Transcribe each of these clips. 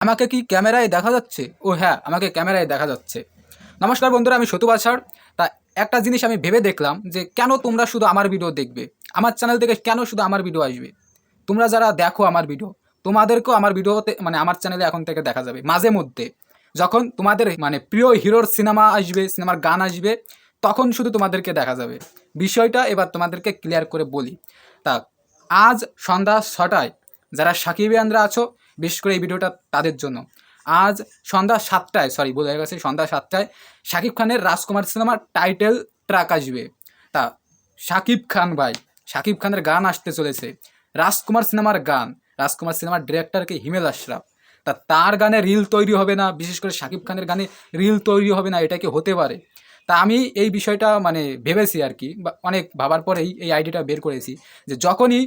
আমাকে কি ক্যামেরায় দেখা যাচ্ছে? ও হ্যাঁ আমাকে ক্যামেরায় দেখা যাচ্ছে। নমস্কার বন্ধুরা, আমি সতু বাছার তা একটা জিনিস আমি ভেবে দেখলাম যে কেন তোমরা শুধু আমার ভিডিও দেখবে? আমার চ্যানেল থেকে কেন শুধু আমার ভিডিও আসবে? তোমরা যারা দেখো আমার ভিডিও তোমাদেরকেও আমার ভিডিওতে মানে আমার চ্যানেলে এখন থেকে দেখা যাবে। মাঝে মধ্যে, যখন তোমাদের মানে প্রিয় হিরোর সিনেমা আসবে সিনেমার গান আসবে, তখন শুধু তোমাদেরকে দেখা যাবে। বিষয়টা এবার তোমাদেরকে ক্লিয়ার করে বলি। তা, আজ সন্ধ্যা ছটায় যারা সাকিবিয়ানরা আছো বিশেষ করে এই ভিডিওটা তাদের জন্য। আজ সন্ধ্যা সাতটায় সরি বলে গেছে, সন্ধ্যা সাতটায় শাকিব খানের রাজকুমার সিনেমার টাইটেল ট্র্যাক আসবে। তা, শাকিব খান ভাই, শাকিব খানের গান আসতে চলেছে। রাজকুমার সিনেমার গান, রাজকুমার সিনেমার ডিরেক্টরকে হিমেল আশরাফ। তা, তার গানে রিল তৈরি হবে না, বিশেষ করে শাকিব খানের গানে রিল তৈরি হবে না, এটা কি হতে পারে? তা, আমি এই বিষয়টা মানে ভেবেছি আর কি অনেক ভাবার পরেই এই আইডিয়াটা বের করেছি যে যখনই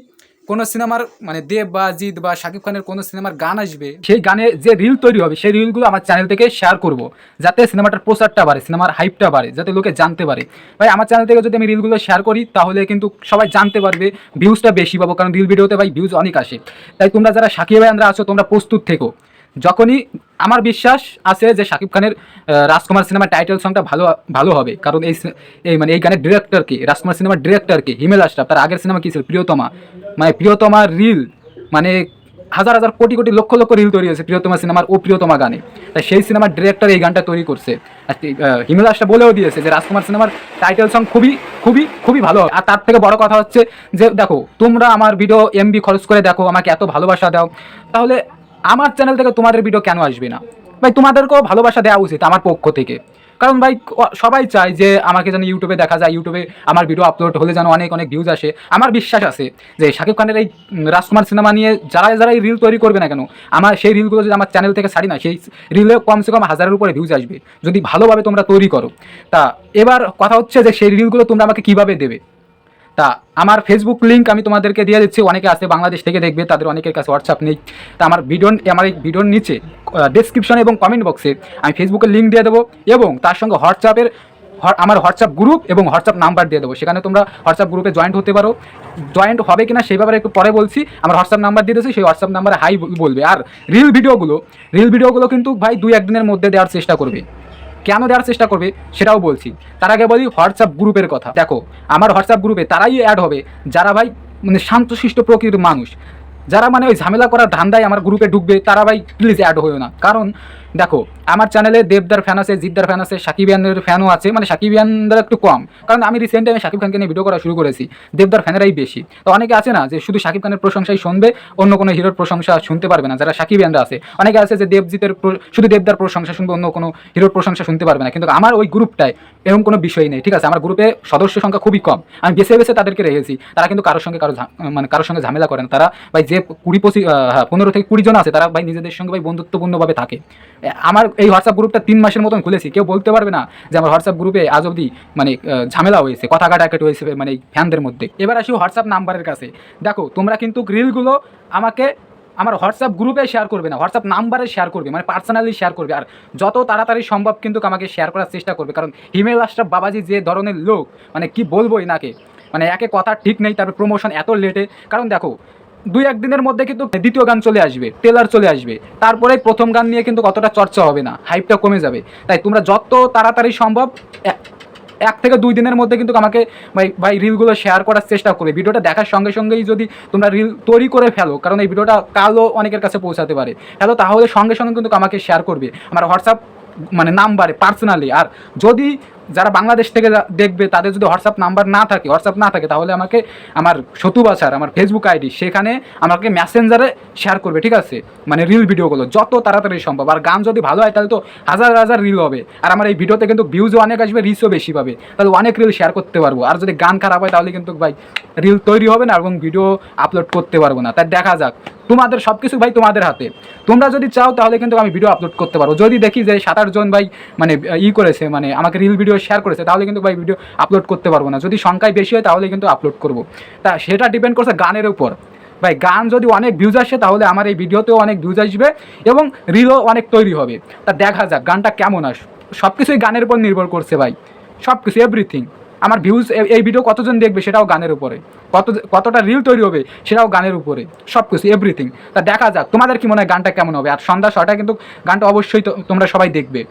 কোনো সিনেমার মানে দেব বা জিৎ বা শাকিব খানের কোনো সিনেমার গান আসবে, সেই গানে যে রিল তৈরি হবে, সেই রিলগুলো আমার চ্যানেল থেকে শেয়ার করব, যাতে সিনেমাটার প্রচারটা বাড়ে, সিনেমার হাইপটা বাড়ে, যাতে লোকে জানতে পারে। ভাই, আমার চ্যানেল থেকে যদি আমি রিলগুলো শেয়ার করি, তাহলে কিন্তু সবাই জানতে পারবে ভিউজটা বেশি পাবো, কারণ রিল ভিডিওতে ভাই ভিউজ অনেক আসে। তাই তোমরা যারা সাকিব আমরা আছো, তোমরা প্রস্তুত থেকো। যখনই আমার বিশ্বাস আছে যে শাকিব খানের রাজকুমার সিনেমার টাইটেল সংটা ভালো ভালো হবে। কারণ এই এই মানে এই গানের ডিরেক্টরকে রাজকুমার সিনেমার ডিরেক্টরকে হিমেল আশরাফ, তার আগের সিনেমা কী ছিল? প্রিয়তমা। মানে প্রিয়তমা রিল মানে হাজার হাজার কোটি কোটি, লক্ষ লক্ষ রিল তৈরি হয়েছে প্রিয়তমা সিনেমার ও প্রিয়তমা গানে। তাই সেই সিনেমার ডিরেক্টর এই গানটা তৈরি করছে। হিমেল আশরাফ বলেও দিয়েছে যে রাজকুমার সিনেমার টাইটেল সং খুবই খুবই খুবই ভালো। আর তার থেকে বড় কথা হচ্ছে যে, দেখো, তোমরা আমার ভিডিও এমবি খরচ করে দেখো, আমাকে এত ভালোবাসা দাও। তাহলে আমার চ্যানেল থেকে তোমাদের ভিডিও কেন আসবে না? ভাই, তোমাদেরকেও ভালোবাসা দেওয়া উচিত আমার পক্ষ থেকে। কারণ ভাই সবাই চায় যে আমাকে যেন ইউটিউবে দেখা যায় ইউটিউবে আমার ভিডিও আপলোড হলে যেন অনেক অনেক ভিউজ আসে। আমার বিশ্বাস আছে যে শাকিব খানের এই রাজকুমার সিনেমা নিয়ে যারা যারা এই রিল তৈরি করবে না কেন, আমার সেই রিলগুলো যদি আমার চ্যানেল থেকে ছাড়ি না, সেই রিলে কমসে কম হাজারের উপরে ভিউজ আসবে। যদি ভালোভাবে তোমরা তৈরি করো। তা এবার কথা হচ্ছে যে সেই রিলগুলো তোমরা আমাকে কীভাবে দেবে? তা আমার ফেসবুক লিঙ্ক আমি তোমাদেরকে দিয়ে দিচ্ছি। অনেকে আছে বাংলাদেশ থেকে দেখবে, তাদের অনেকের কাছে হোয়াটসঅ্যাপ নেই। তা আমার ভিডিও আমার এই ভিডিওর নিচে ডেসক্রিপশন এবং কমেন্ট বক্সে আমি ফেসবুকের লিঙ্ক দিয়ে দেবো এবং তার সঙ্গে হোয়াটসঅ্যাপের আমার হোয়াটসঅ্যাপ গ্রুপ এবং হোয়াটসঅ্যাপ নাম্বার দিয়ে দেবো। সেখানে তোমরা হোয়াটসঅ্যাপ গ্রুপে জয়েন্ট হতে পারো। জয়েন্ট হবে কিনা সেই ব্যাপারে একটু পরে বলছি। আমার হোয়াটসঅ্যাপ নাম্বার দিয়ে দিয়েছি, সেই হোয়াটসঅ্যাপ নাম্বারে হাই বলবে। আর রিল ভিডিওগুলো রিল ভিডিওগুলো কিন্তু ভাই দুই একদিনের মধ্যে দেওয়ার চেষ্টা করবে। কেন দেওয়ার চেষ্টা করবে সেটাও বলছি। তার আগে বলি হোয়াটসঅ্যাপ গ্রুপের কথা। দেখো, আমার হোয়াটসঅ্যাপ গ্রুপে তারাই অ্যাড হবে, যারা ভাই মানে শান্তশিষ্ট প্রকৃতির মানুষ। যারা মানে ওই ঝামেলা করার ধান্দায় আমার গ্রুপে ঢুকবে, তারা ভাই প্লিজ অ্যাড হয়েও না। কারণ দেখো, আমার চ্যানেলে দেবদার ফ্যান আছে, জিদ্দার ফ্যান আছে সাকিবিয়ানের ফ্যানও আছে মানে সাকিবিয়ানদের একটু কম। কারণ আমি রিসেন্ট আমি শাকিব খানকে নিয়ে ভিডিও করা শুরু করেছি, দেবদার ফ্যানেরাই বেশি। তো অনেকে আছে না যে শুধু শাকিব খানের প্রশংসাই শুনবে, অন্য কোনো হিরোর প্রশংসা শুনতে পারবে না, যারা সাকিবিয়ানরা আছে। অনেকে আছে যে দেবজিতের শুধু দেবদার প্রশংসা শুনবে, অন্য কোনো হিরোর প্রশংসা শুনতে পারবে না। কিন্তু আমার ওই গ্রুপটায় এরকম কোনো বিষয় নেই, ঠিক আছে? আমার গ্রুপে সদস্য সংখ্যা খুবই কম। আমি বেছে বেছে তাদেরকে রেখেছি। তারা কিন্তু কারোর সঙ্গে কারও মানে কারোর সঙ্গে ঝামেলা করেন তারা, ভাই, যে কুড়ি পঁচিশ হ্যাঁ পনেরো থেকে কুড়ি জন আছে, তারা, ভাই, নিজেদের সঙ্গে, ভাই, বন্ধুত্বপূর্ণভাবে থাকে। আমার এই হোয়াটসঅ্যাপ গ্রুপটা তিন মাসের মতন খুলেছি। কেউ বলতে পারবে না যে আমার হোয়াটসঅ্যাপ গ্রুপে আজ অবধি মানে ঝামেলা হয়েছে, কথা কাটাকাটি হয়েছে মানে ফ্যানদের মধ্যে। এবার আসি হোয়াটসঅ্যাপ নাম্বারের কাছে। দেখো, তোমরা কিন্তু রিলগুলো আমাকে, আমার হোয়াটসঅ্যাপ গ্রুপে শেয়ার করবে না। হোয়াটসঅ্যাপ নাম্বারে শেয়ার করবে মানে পার্সোনালি শেয়ার করবে। আর যত তাড়াতাড়ি সম্ভব কিন্তু আমাকে শেয়ার করার চেষ্টা করবে। কারণ হিমেল আশরাফ বাবাজি যে ধরনের লোক মানে কি বলব এনাকে? মানে একে কথা ঠিক নেই, তারপর প্রমোশন এত লেটে কারণ দেখো দুই একদিনের মধ্যে কিন্তু দ্বিতীয় গান চলে আসবে টেলার চলে আসবে। তারপরে প্রথম গান নিয়ে কিন্তু কতটা চর্চা হবে না হাইপটা কমে যাবে। তাই তোমরা যত তাড়াতাড়ি সম্ভব এক থেকে দুই দিনের মধ্যে কিন্তু আমাকে ভাই ভাই রিলগুলো শেয়ার করার চেষ্টা করবে। ভিডিওটা দেখার সঙ্গে সঙ্গেই যদি তোমরা রিল তৈরি করে ফেলো, কারণ এই ভিডিওটা কালও অনেকের কাছে পৌঁছাতে পারে। ফেলো, তাহলে সঙ্গে সঙ্গে কিন্তু আমাকে শেয়ার করবে। আমার হোয়াটসঅ্যাপ মানে নাম্বারে পার্সোনালি আর যদি যারা বাংলাদেশ থেকে দেখবে, তাদের যদি হোয়াটসঅ্যাপ নাম্বার না থাকে হোয়াটসঅ্যাপ না থাকে, তাহলে আমাকে আমার সতু বাছার আমার ফেসবুক আইডি সেখানে আমাকে মেসেঞ্জারে শেয়ার করবে, ঠিক আছে? মানে রিল ভিডিওগুলো যত তাড়াতাড়ি সম্ভব। আর গান যদি ভালো হয়, তাহলে তো হাজার হাজার রিল হবে। আর আমার এই ভিডিওতে কিন্তু ভিউজও অনেক আসবে রিচও বেশি পাবে। তাহলে অনেক রিল শেয়ার করতে পারব। আর যদি গান খারাপ হয়, তাহলে কিন্তু ভাই রিল তৈরি হবে না এবং ভিডিও আপলোড করতে পারব না। তাই দেখা যাক। তোমাদের সব কিছু ভাই তোমাদের হাতে। তোমরা যদি চাও তাহলে কিন্তু আমি ভিডিও আপলোড করতে পারব যদি দেখি যে সাত আটজন ভাই মানে ই করেছে মানে আমাকে রিল ভিডিও শেয়ার করেছে, তাহলে কিন্তু ভাই ভিডিও আপলোড করতে পারব না। যদি সংখ্যায় বেশি হয় তাহলে কিন্তু আপলোড করব। তা সেটা ডিপেন্ড করছে গানের উপর। ভাই, গান যদি অনেক ভিউজ আসে তাহলে আমার এই ভিডিওতেও অনেক ভিউজ আসবে এবং রিলও অনেক তৈরি হবে। তা দেখা যাক, গানটা কেমন আস সব কিছুই গানের উপর নির্ভর করছে ভাই। সব কিছু এভরিথিং আমার ভিউজ এই ভিডিও কতজন দেখবে সেটাও গানের উপরে। কত, কতটা রিল তৈরি হবে সেটাও গানের উপরে। সব কিছু এভরিথিং তা দেখা যাক, তোমাদের কি মনে হয় গানটা কেমন হবে? আর সন্ধ্যা ছটায় কিন্তু গানটা অবশ্যই তোমরা সবাই দেখবে।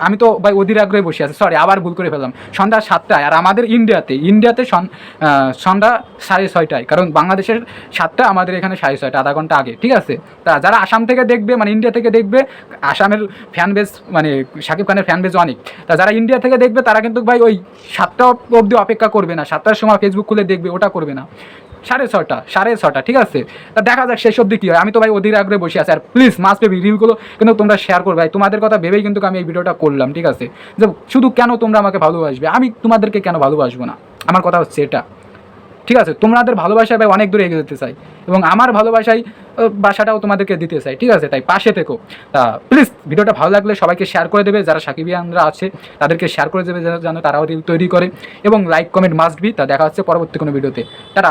আমি তো ভাই অধীর আগ্রহে বসে আছি সরি আবার ভুল করে ফেললাম। সন্ধ্যা সাতটায়, আর আমাদের ইন্ডিয়াতে ইন্ডিয়াতে সন- সন্ধ্যা সাড়ে ছয়টায়, কারণ বাংলাদেশের সাতটা, আমাদের এখানে সাড়ে ছয়টা, আধা ঘণ্টা আগে, ঠিক আছে? তা যারা আসাম থেকে দেখবে মানে ইন্ডিয়া থেকে দেখবে, আসামের ফ্যান বেস মানে শাকিব খানের ফ্যান বেস অনেক। তা যারা ইন্ডিয়া থেকে দেখবে, তারা কিন্তু ভাই ওই সাতটা অবধি অপেক্ষা করবে না, সাতটার সময় ফেসবুক খুলে দেখবে, ওটা করবে না। সাড়ে ছটা সাড়ে ছটা ঠিক আছে? তা দেখা যাক শেষ অব্দি কী হয়। আমি তো ভাই অধীর আগ্রহে বসে আছি। আর প্লিজ মাস বেবি রিলগুলো কিন্তু তোমরা শেয়ার করবে ভাই, তোমাদের কথা ভেবেই কিন্তু আমি এই ভিডিওটা করলাম, ঠিক আছে? যে শুধু কেন তোমরা আমাকে ভালোবাসবে? আমি তোমাদেরকে কেন ভালোবাসবো না? আমার কথা হচ্ছে এটা। ঠিক আছে? তোমাদের ভালোবাসায় ভাই অনেক দূরে এগিয়ে যেতে চাই। এবং আমার ভালোবাসায় বাসাটাও তোমাদেরকে দিতে চাই, ঠিক আছে? তাই পাশে থেকো। তা প্লিজ ভিডিওটা ভালো লাগলে সবাইকে শেয়ার করে দেবে। যারা সাকিবিয়ানরা আছে, তাদেরকে শেয়ার করে দেবে যেন তারাও রিল তৈরি করে। এবং লাইক কমেন্ট মাস্ট বি তা দেখা হচ্ছে পরবর্তী কোনো ভিডিওতে। তারা